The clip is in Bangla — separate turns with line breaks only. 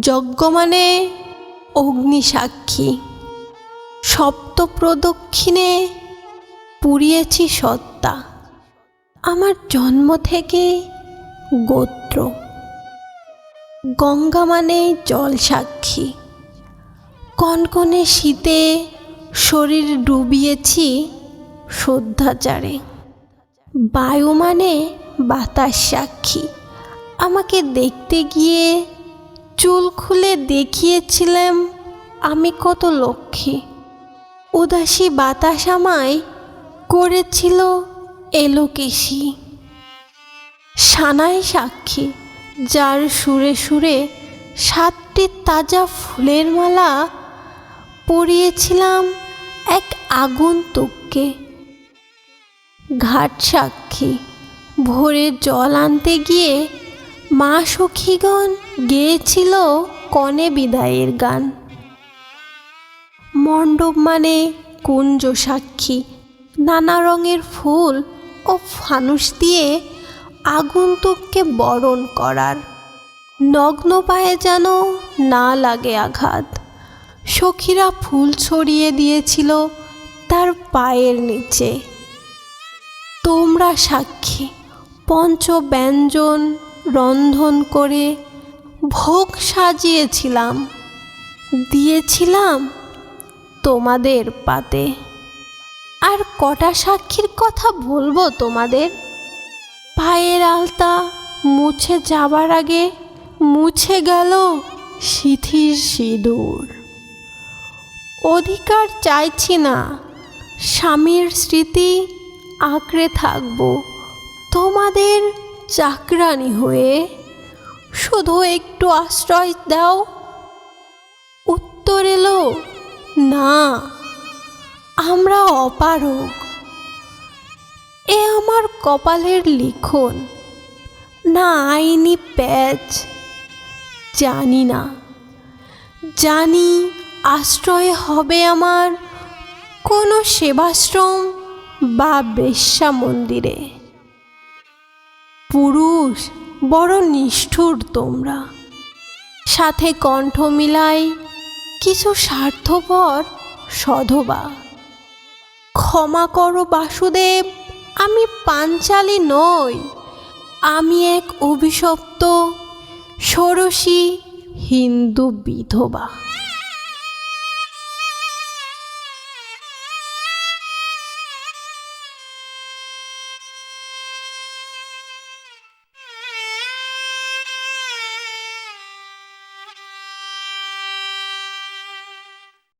যজ্ঞ মানে অগ্নিসাক্ষী সপ্ত প্রদক্ষিণে পুড়িয়েছি সত্তা। আমার জন্ম থেকে গোত্র। গঙ্গা মানে জল সাক্ষী। কনকনে শীতে শরীর ডুবিয়েছি শ্রদ্ধাচারে বায়ু মানে বাতাস সাক্ষী। আমাকে দেখতে গিয়ে চুল খুলে দেখিয়েছিলাম, আমি কত লক্ষ্মী। উদাসী বাতাস আমায় করেছিল এলোকেশি। সানাই সাক্ষী, যার সুরে সুরে সাতটি তাজা ফুলের মালা পরিয়েছিলাম এক আগন্তুককে। ঘাট সাক্ষী, ভোরে জল আনতে গিয়ে মা সখীগণ গেয়েছিল কনে বিদায়ের গান। মণ্ডপ মানে কুঞ্জ সাক্ষী। নানা রঙের ফুল ও ফানুস দিয়ে আগন্তুককে বরণ করার। নগ্ন পায়ে যেন না লাগে আঘাত। সখীরা ফুল ছড়িয়ে দিয়েছিল তার পায়ের নিচে। তোমরা সাক্ষী পঞ্চ ব্যঞ্জন রন্ধন করে ভোগ সাজিয়েছিলাম। দিয়েছিলাম তোমাদের পাতে। আর কটা সাক্ষীর কথা বলব তোমাদের? পায়ের আলতা মুছে যাবার আগে মুছে গেল সিথির সিঁদুর। অধিকার চাইছি না স্বামীর স্মৃতি আঁকড়ে থাকব। তোমাদের চাকরানি হয়ে শুধু একটু আশ্রয় দাও। উত্তর এলো, না, আমরা অপারক এ আমার কপালের লিখন, না আইনি প্যাচ। জানি না, জানি আশ্রয় হবে আমার কোনো সেবাশ্রম বা বেশ্যা মন্দিরে। পুরুষ, বড় নিষ্ঠুর তোমরা। সাথে কণ্ঠ মিলাই কিছু স্বার্থপর সধবা। ক্ষমা করো বাসুদেব, আমি পাঞ্চালী নই। আমি এক অভিশপ্ত, ষোড়শী হিন্দু বিধবা।